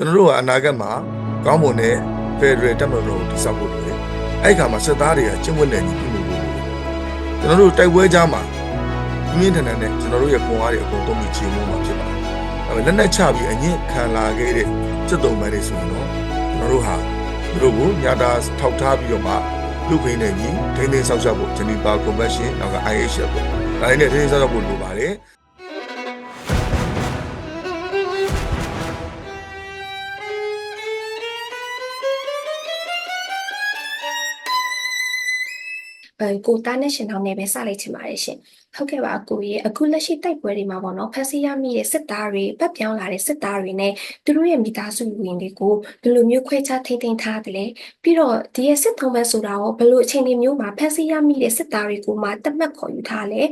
ကျွန်တော်တို့ကအနာဂတ်မှာကောင်းမွန်တဲ့ Federal တက်မတော်ကိုတည်ဆောက်ဖို့လိုတယ်အဲ့ခါမှာစစ်သားတွေကကျင့်ဝတ်နယ်ညီပြုမှုဖို့လိုတယ်ကျွန်တော်တို့တိုက်ပွဲကြားမှာပြင်းထန်ထန်နဲ့ကျွန်တော်တို့ရဲ့ပုံအားတွေအကုန်သုံးပြီးခြေမှုမှာဖြစ်ပါတယ်ဒါပေမဲ့လက်နက်ချပြီးအငင်းခံလာခဲ့တဲ့စစ်တုံးပိုင်းတွေဆိုရင်တော့ကျွန်တော်တို့ဟာသူတို့ကိုညတာထောက်ထားပြီးတော့မှလူခွေးနဲ့ညီထိန်းသိမ်းဆောက်ရှောက်ဖို့ Geneva Convention နောက်က IHF ပေါ့ဒါတွေနဲ့ထိန်းသိမ်းဆောက်ရှောက်ဖို့လိုပါတယ် ကိုတားနဲ့ရှင်တော်နဲ့ပဲစလိုက်ချင်ပါတယ်ရှင်ဟုတ်ကဲ့ပါကိုရဲ့အခုလက်ရှိတိုက်ပွဲတွေမှာပေါ့နော်ဖက်စီရမိတဲ့စစ်သားတွေပတ်ပြောင်းလာတဲ့စစ်သားတွေနဲ့သူတို့ရဲ့မိသားစုဝင်တွေကိုဘယ်လိုမျိုးခွဲခြားထိန်းသိမ်းထားတယ်လဲပြီးတော့ဒီရဲ့စစ်ထုံးမဲ့ဆိုတာရောဘယ်လိုအချိန်တွေမျိုးမှာဖက်စီရမိတဲ့စစ်သားတွေကိုမှတတ်မှတ်ခေါ်ယူထားလဲ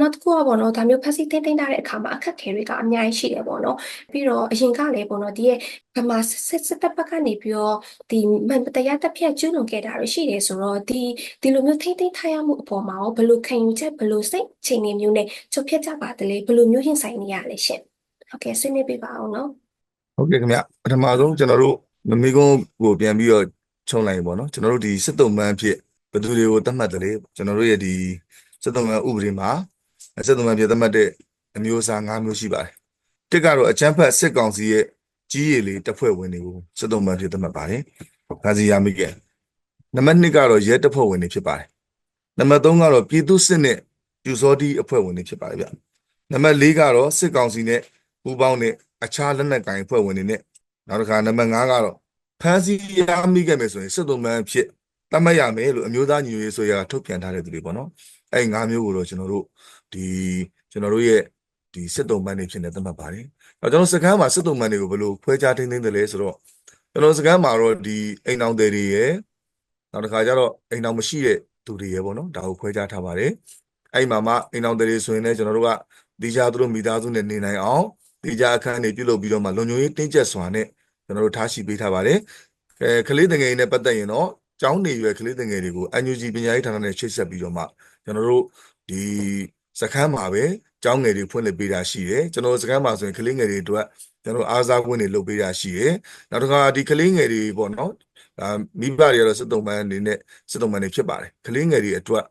နောက်တစ်ခုကပေါ့နော်ဒါမျိုးဖက်စီထိန်းသိမ်းထားတဲ့အခါမှာအခက်အခဲတွေကအများကြီးရှိတယ်ပေါ့နော်ပြီးတော့အရင်ကလည်းပေါ့နော်ဒီရဲ့ဗမာစစ်စစ်တပ်ဘက်ကနေပြီးတော့ဒီမန်တရားတစ်ဖြတ်ကျွလွန်ခဲ့တာတွေရှိတယ်ဆိုတော့ဒီဒီလိုမျိုးထိမ့်သိမ်းထားရမှုအပေါ်မှာရောဘယ်လိုခံယူချက်ဘယ်လိုစိတ်ချိန်နေမျိုးနဲ့ချုပ်ဖြတ်ကြပါတလဲဘယ်လိုမျိုးရင်ဆိုင်နေရလဲရှင်ဟုတ်ကဲ့ဆွေးနွေးပေးပါအောင်နော်ဟုတ်ကဲ့ခင်ဗျပထမဆုံးကျွန်တော်တို့မမေကုန်းကိုပြန်ပြီးတော့ခြုံလိုက်ပါတော့ကျွန်တော်တို့ဒီစစ်တုံးမှန်းဖြစ်ဘယ်သူတွေကိုသတ်မှတ်တယ်လေကျွန်တော်တို့ရဲ့ဒီစစ်တုံးမှန်းဥပဒေမှာစစ်တုံးမှန်းဖြစ်သတ်မှတ်တဲ့အမျိုးအစား၅မျိုးရှိပါတယ်တစ်ကတော့အချမ်းဖတ်စစ်ကောင်စီရဲ့ကြီးရည်လေးတပ်ဖွဲ့ဝင်တွေကိုစစ်တုံးမှန်းဖြစ်သတ်မှတ်ပါတယ်ဒါစီရမိကဲနံပါတ်2ကတော့ရဲတပ်ဖွဲ့ဝင်တွေဖြစ်ပါတယ်နံပါတ်3ကတော့ပြည်သူစစ်နဲ့ ပြူစောတိအဖွဲ့ဝင်တွေဖြစ်ပါတယ်ဗျနံပါတ်4ကတော့စစ်ကောင်စီနဲ့ပူးပေါင်းတဲ့အခြားလက်နက်ကိုင်အဖွဲ့ဝင်တွေနဲ့နောက်တစ်ခါနံပါတ်5ကတော့ဖမ်းဆီးရမိခဲ့မယ်ဆိုရင်စစ်တုံးမှန်းဖြစ်တတ်မှတ်ရမယ်လို့အမျိုးသားညီညွတ်ရေးဆိုရကထုတ်ပြန်ထားတဲ့သူတွေပေါ့နော်အဲ့၅မျိုးကိုတော့ကျွန်တော်တို့ဒီကျွန်တော်တို့ရဲ့ဒီစစ်တုံးမှန်းတွေဖြစ်နေသတ်မှတ်ပါတယ်။အဲကျွန်တော်စကမ်းမှာစစ်တုံးမှန်းတွေကိုဘယ်လိုခွဲခြားထိန်းသိမ်းတယ်လဲဆိုတော့ကျွန်တော်စကမ်းမှာတော့ဒီအိမ်အောင်တွေတွေရယ်နောက်တစ်ခါကျတော့အိမ်အောင်မရှိတဲ့သူတွေရယ်ပေါ့နော်ဒါကိုခွဲခြားထားပါတယ်။ အဲ့မှာမှအိမ်အောင်တွေဆိုရင်လည်းကျွန်တော်တို့ကဒီကြသူတို့မိသားစုနဲ့နေနိုင်အောင်ဒီကြအခန်းတွေပြုလုပ်ပြီးတော့မှလုံခြုံရေးတင်းကျပ်စွာနဲ့ကျွန်တော်တို့ထားရှိပေးထားပါတယ်။အဲကလေးတငယ်နဲ့ပတ်သက်ရင်တော့ကျောင်းနေရွယ်ကလေးတငယ်တွေကို NUG ပညာရေးဌာနနဲ့ချိတ်ဆက်ပြီးတော့မှကျွန်တော်တို့ဒီစခန်းမှာပဲကျောင်းငယ်တွေဖွင့်လှစ်ပေးတာရှိတယ်ကျွန်တော်စခန်းမှာဆိုရင်ကလေးငယ်တွေအတွက်ကျွန်တော်အားစားခွင့်တွေလုပ်ပေးတာရှိတယ်နောက်တစ်ခါဒီကလေးငယ်တွေပေါ့နော်ဒါမိဘတွေကတော့စစ်တုံးပန်းအနေနဲ့စစ်တုံးပန်းတွေဖြစ်ပါတယ်ကလေးငယ်တွေအတွက်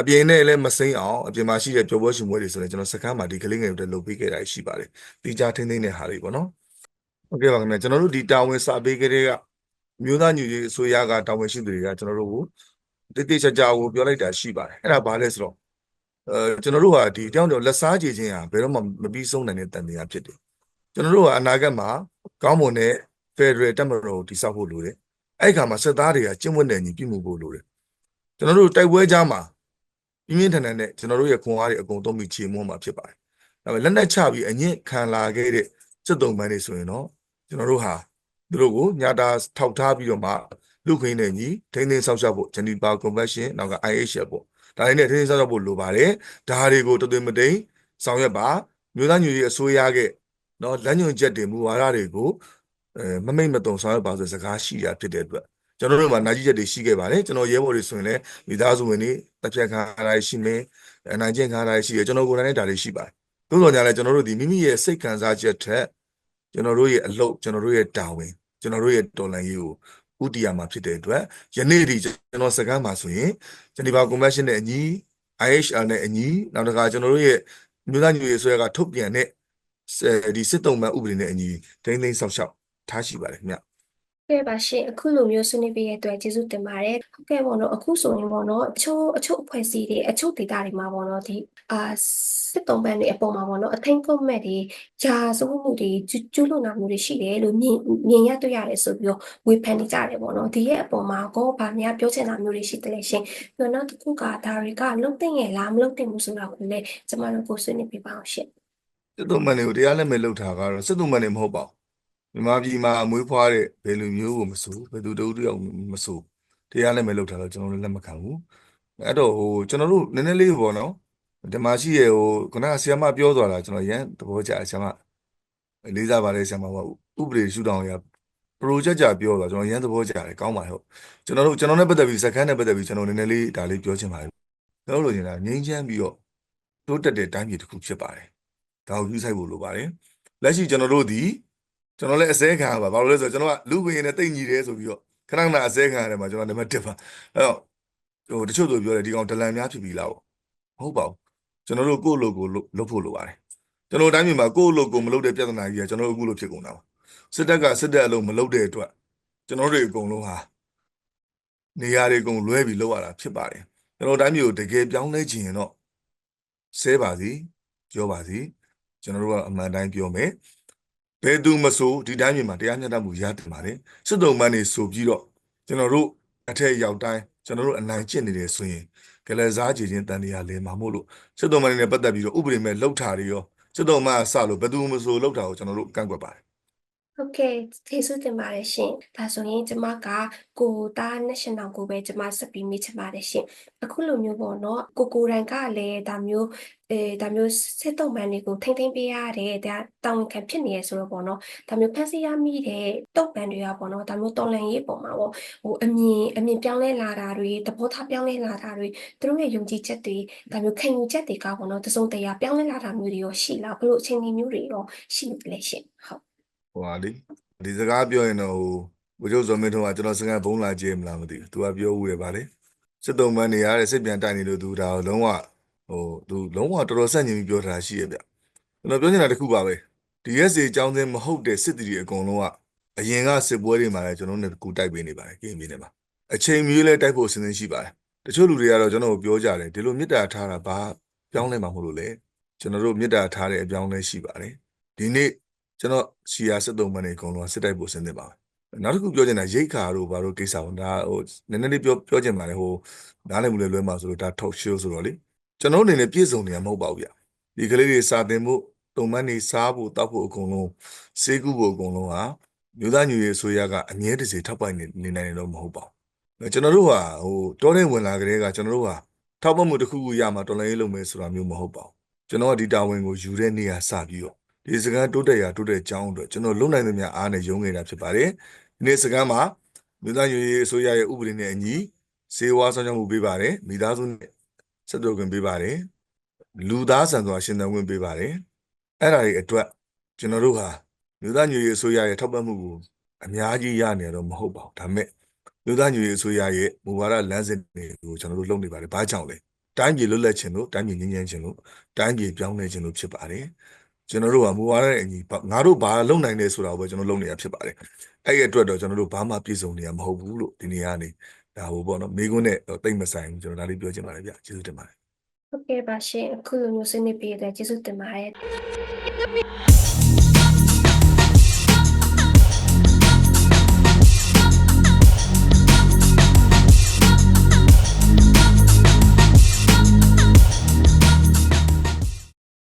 အပြင်နဲ့လည်းမစိမ့်အောင်အပြင်မှာရှိတဲ့ပျော်ပွဲရှင်ပွဲတွေဆိုရင်ကျွန်တော်စခန်းမှာဒီကလေးငယ်တွေလုပ်ပေးခဲ့တာရှိပါတယ်တီချာထိန်းသိမ်းတဲ့ဟာတွေပေါ့နော်ဟုတ်ကဲ့ပါခင်ဗျာကျွန်တော်တို့ဒီတာဝန်စာပေးခဲ့တဲ့ကမြို့သားညူရေးအစိုးရကတာဝန်ရှိသူတွေကကျွန်တော်တို့ကိုတိတိကျကျကိုပြောလိုက်တာရှိပါတယ်အဲ့ဒါဘာလဲဆိုတော့အဲကျွန်တော်တို့ဟာဒီတောင်းတော့လက်စားကြည့်ခြင်းဟာဘယ်တော့မှမပြီးဆုံးနိုင်တဲ့တန်တရားဖြစ်တယ်ကျွန်တော်တို့ကအနာဂတ်မှာကောင်းမွန်တဲ့ Federal တက်မတော်ကိုတည်ဆောက်ဖို့လိုတယ်အဲ့ခါမှာစစ်သားတွေကကျင့်ဝတ်နယ်ညီပြုမှုဖို့လိုတယ်ကျွန်တော်တို့တိုက်ပွဲကြားမှာ ပြင်းပြင်းထန်ထန်နဲ့ကျွန်တော်တို့ရဲ့ခွန်အားတွေအကုန်သုံးပြီးခြေမွမ်းမှာဖြစ်ပါတယ်ဒါပေမဲ့လက်နက်ချပြီးအငင်းခံလာခဲ့တဲ့စစ်တုံးပန်းတွေဆိုရင်တော့ကျွန်တော်တို့ဟာသူတို့ကိုညတာထောက်ထားပြီးတော့မှလူခွေးနဲ့ညီထိန်းသိမ်းဆောက်ရှောက်ဖို့ Geneva Convention နောက်က IHF ပေါ့ဒါတွေနဲ့ထိန်းသိမ်းဆောက်ရှောက်ဖို့လိုပါတယ်ဒါတွေကိုတသွေးမတိန်ဆောင်ရွက်ပါမြို့သားညွေအစိုးရရဲ့နော်လမ်းညွှန်ချက်တွေမူဝါဒတွေကိုအဲမမိတ်မတုံဆောင်ရွက်ပါဆိုတဲ့စကားရှိတာဖြစ်တဲ့အတွက် ကျွန်တော်တို့မှာနာကြီးချက်တွေရှိခဲ့ပါတယ်ကျွန်တော်ရဲဘော်တွေဆိုရင်လည်းမိသားစုဝင်တွေတက်ဖြတ်ခံရတာရှိမယ်အနိုင်ကျင့်ခံရတာရှိတယ်ကျွန်တော်ကိုယ်တိုင်လည်းဒါတွေရှိပါတယ်သို့တော်ညာလည်းကျွန်တော်တို့ဒီမိမိရဲ့စိတ်ခံစားချက်ထက်ကျွန်တော်တို့ရဲ့အလုပ်ကျွန်တော်တို့ရဲ့တာဝန်ကျွန်တော်တို့ရဲ့တော်လှန်ရေးကိုဥတီယာမှာဖြစ်တဲ့အတွက်ယနေ့ဒီကျွန်တော်စကားမှာဆိုရင်ဂျနီဗာကွန်ဗင်းရှင်းနဲ့အညီ IHR နဲ့အညီနောက်တစ်ခါကျွန်တော်တို့ရဲ့မြို့သားညွေဆွဲကထုတ်ပြန်တဲ့ဒီစစ်တုံးမှဥပဒေနဲ့အညီဒိမ့်သိမ့်ဆောက်ရှောက်ထားရှိပါတယ်ခင်ဗျ ကဲပါရှင်အခုလိုမျိုးဆွေးနွေးပေးတဲ့အတွက်ကျေးဇူးတင်ပါတယ်ဟုတ်ကဲ့ပေါ့နော်အခုဆိုရင်ပေါ့နော်အချို့အချို့အဖွဲ့အစည်းတွေအချို့ဒေတာတွေမှာပေါ့နော်ဒီအာစစ်တုံးပန်းတွေအပေါ်မှာပေါ့နော်အထင်ကုန်မဲ့တွေဂျာစိုးမှုတွေကျူးကျူးလွန်တာမျိုးတွေရှိတယ်လို့မြင်မြင်ရတွေ့ရတယ်ဆိုပြီးတော့ဝေဖန်နေကြတယ်ပေါ့နော်ဒီရဲ့အပေါ်မှာကောဗာများပြောချင်တာမျိုးတွေရှိတယ်လေရှင်ပြီးတော့နောက်တစ်ခုကဒါတွေကလုံတဲ့ရဲ့လားမလုံတဲ့ဘူးဆိုတာကိုလည်းကျမတို့ကိုဆွေးနွေးပေးပါအောင်ရှင်စစ်တုံးမှန်တွေကိုတရားလက်မဲ့လုပ်ထားကတော့စစ်တုံးမှန်တွေမဟုတ်ပါဘူး မြန်မာပြည်မှာအမွေးဖွားတဲ့ဘယ်လူမျိုးကိုမဆိုဘယ်သူတဦးတယောက်မဆိုတရားလက်မဲ့လုပ်ထားတော့ကျွန်တော်တို့လက်မခံဘူးအဲ့တော့ဟိုကျွန်တော်တို့နည်းနည်းလေးပေါ့နော်ဒီမှာရှိရဟိုခုနကဆီယမပြောသွားတာကျွန်တော်ရန်သဘောကျဆီယမလေးစားပါတယ်ဆီယမကဥပဒေရှုထောင့်ရ project ကြပြောသွားကျွန်တော်ရန်သဘောကျတယ်ကောင်းပါဟုတ်ကျွန်တော်တို့ကျွန်တော်နဲ့ပတ်သက်ပြီးစကန်နဲ့ပတ်သက်ပြီးကျွန်တော်နည်းနည်းလေးဒါလေးပြောချင်ပါတယ်ကျွန်တော်တို့လိုချင်တာငြိမ်းချမ်းပြီးတော့တိုးတက်တဲ့တိုင်းပြည်တစ်ခုဖြစ်ပါတယ်ဒါကိုယူဆိုင်ဖို့လိုပါတယ်လက်ရှိကျွန်တော်တို့ဒီ ကျွန်တော်လည်းအစဲခံရပါဘာလို့လဲဆိုတော့ကျွန်တော်ကလူဝင်နဲ့တိတ်ညီတယ်ဆိုပြီးတော့ခဏခဏအစဲခံရတယ်မှာကျွန်တော်နံပါတ်1ပါအဲ့တော့ဟိုတချို့တို့ပြောတယ်ဒီကောင်ဒလန်များဖြစ်ပြီလားပေါ့မဟုတ်ပါဘူးကျွန်တော်တို့ကိုယ့်လိုကိုလုပ်လုပ်ဖို့လိုပါတယ်ကျွန်တော်တို့တိုင်းပြည်မှာကိုယ့်လိုကိုမလုပ်တဲ့ပြဿနာကြီးကကျွန်တော်တို့အခုလိုဖြစ်ကုန်တာပါစစ်တပ်ကစစ်တပ်အလုံးမလုပ်တဲ့အတွက်ကျွန်တော်တို့အကုန်လုံးဟာနေရာတွေအကုန်လွဲပြီးလောက်ရတာဖြစ်ပါတယ်ကျွန်တော်တို့တိုင်းပြည်ကိုတကယ်ပြောင်းလဲခြင်းရင်တော့ဆဲပါစီပြောပါစီကျွန်တော်တို့ကအမှန်တိုင်းပြောမယ် ဘယ်သူမဆိုဒီတိုင်းပြည်မှာတရားမျှတမှုရတင်ပါတယ်စစ်တုံးမန်းနေဆိုပြီးတော့ကျွန်တော်တို့အထက်ရောက်တိုင်းကျွန်တော်တို့အနိုင်ကျင့်နေတယ်ဆိုရင်ကလေးစားကြည်ချင်းတန်တရားလဲမှာမို့လို့စစ်တုံးမန်းနေနဲ့ပတ်သက်ပြီးတော့ဥပဒေမဲ့လှုပ်ထားတွေရောစစ်တုံးမန်းအစလို့ဘယ်သူမဆိုလှုပ်တာကိုကျွန်တော်တို့ကန့်ကွက်ပါတယ် ဟုတ်ကဲ့ကျေးဇူးတင်ပါတယ်ရှင်ဒါဆိုရင်ကျမကကိုသား national ကိုပဲကျမဆက်ပြီးမိချင်ပါတယ်ရှင်အခုလိုမျိုးပေါ့နော်ကိုကိုရန်ကလည်းဒါမျိုးအဲဒါမျိုးစစ်တုံးပန်းတွေကိုထိမ့်သိမ့်ပေးရတယ်ဒါတောင်းခံဖြစ်နေရဆိုတော့ပေါ့နော်ဒါမျိုးဖန်ဆီးရမိတဲ့တုံးပန်းတွေကပေါ့နော်ဒါမျိုးတော်လန်ရေးပုံမှာပေါ့ဟိုအမြင်အမြင်ပြောင်းလဲလာတာတွေသဘောထားပြောင်းလဲလာတာတွေသူတို့ရဲ့ယုံကြည်ချက်တွေဒါမျိုးခံယူချက်တွေကပေါ့နော်တစုံတရာပြောင်းလဲလာတာမျိုးတွေရောရှိလားဘလို့အချိန်ကြီးမျိုးတွေရောရှိနေတယ်ရှင်ဟုတ် ဟိုဟာလေဒီစကားပြောရင်တော့ဟိုဘုရားဇော်မင်းထွန်းကကျွန်တော်စကားဘုံလာကြည့်မလားမသိဘူးသူကပြောဦးတယ်ဗါလေစစ်တုံးမန်းနေရတဲ့စစ်ပြန်တိုက်နေလို့သူဒါကိုလုံးဝဟိုသူလုံးဝတော်တော်ဆန့်ကျင်ပြီးပြောထားတာရှိရဗျကျွန်တော်ပြောချင်တာတစ်ခုပါပဲ DSA အကြောင်းစင်းမဟုတ်တဲ့စစ်တီတွေအကုန်လုံးကအရင်ကစစ်ပွဲတွေမှာလည်းကျွန်တော်တို့ကူတိုက်ပေးနေပါတယ်ကင်းပြနေမှာအချိန်မီလဲတိုက်ဖို့အစဉ်သင်းရှိပါတယ်တချို့လူတွေကတော့ကျွန်တော်ကိုပြောကြတယ်ဒီလိုမေတ္တာထားတာဘာပြောင်းလဲမှာမဟုတ်လို့လေကျွန်တော်တို့မေတ္တာထားတဲ့အပြောင်းလဲရှိပါတယ်ဒီနေ့ ကျွန်တော်ရှီယာစစ်တုံးမနေအကုန်လုံးကစစ်တိုက်ဖို့အစဉ်သင်းပါပဲနောက်တစ်ခုပြောချင်တာရိတ်ခါတို့ဘာလို့ကိစ္စပေါ့ဒါဟိုနည်းနည်းလေးပြောပြောချင်ပါတယ်ဟိုနားလည်မှုလဲလွဲမှာဆိုလို့ဒါ talk show ဆိုတော့လေကျွန်တော်အနေနဲ့ပြည့်စုံနေမှာမဟုတ်ပါဘူးဗျဒီကလေးတွေစာသင်ဖို့တုံမန်းနေစားဖို့တောက်ဖို့အကုန်လုံးစေကူဖို့အကုန်လုံးဟာမြို့သားညူရေးအစိုးရကအမြဲတစေထောက်ပံ့နေနေနိုင်တယ်တော့မဟုတ်ပါဘူးကျွန်တော်တို့ဟာဟိုတောထဲဝင်လာကြတဲ့ကကျွန်တော်တို့ဟာထောက်ပံ့မှုတစ်ခုခုရမှာတော်လိုင်းရေးလုပ်မယ်ဆိုတာမျိုးမဟုတ်ပါဘူးကျွန်တော်ကဒီတာဝန်ကိုယူတဲ့နေရာစပြီးတော့ ဒီစကန်တိုးတက်ရာတိုးတက်ကြောင်းအတွက်ကျွန်တော်လုံနိုင်သမျှအားနဲ့ရုံးနေတာဖြစ်ပါတယ်ဒီနေ့စကန်မှာမြို့သားညူရေးအစိုးရရဲ့ဥပဒေနဲ့အညီစေဝါဆောင်ရွက်မှုပေးပါတယ်မိသားစုနဲ့ဆက်သွယ်ခွင့်ပေးပါတယ်လူသားဆန်စွာရှင်သန်ခွင့်ပေးပါတယ်အဲ့ဒါတွေအတွက်ကျွန်တော်တို့ဟာမြို့သားညွေရေးအစိုးရရဲ့ထောက်ပံ့မှုကိုအများကြီးရနေတော့မဟုတ်ပါဘူးဒါပေမဲ့မြို့သားညွေရေးအစိုးရရဲ့မူဝါဒလမ်းစဉ်တွေကိုကျွန်တော်တို့လုပ်နေပါတယ်ဘာကြောင့်လဲတိုင်းပြည်လွတ်လပ်ခြင်းလို့တိုင်းပြည်ငြိမ်းချမ်းခြင်းလို့တိုင်းပြည်ပြောင်းလဲခြင်းလို့ဖြစ်ပါတယ် ကျွန်တော်တို့ကမူဝါဒနဲ့အညီဘာငါတို့ဘာလုပ်နိုင်လဲဆိုတာကိုပဲကျွန်တော်လုပ်နေတာဖြစ်ပါတယ်အဲ့ဒီအတွက်တော့ကျွန်တော်တို့ဘာမှပြည့်စုံနေရမဟုတ်ဘူးလို့ဒီနေ့ကနေဒါဟိုပေါ့နော်မိကွန်းနဲ့တိတ်မဆိုင်ဘူးကျွန်တော်ဒါလေးပြောချင်ပါတယ်ဗျကျေးဇူးတင်ပါတယ်ဟုတ်ကဲ့ပါရှင်အခုလိုမျိုးဆွေးနွေးပေးတဲ့ကျေးဇူးတင်ပါတယ်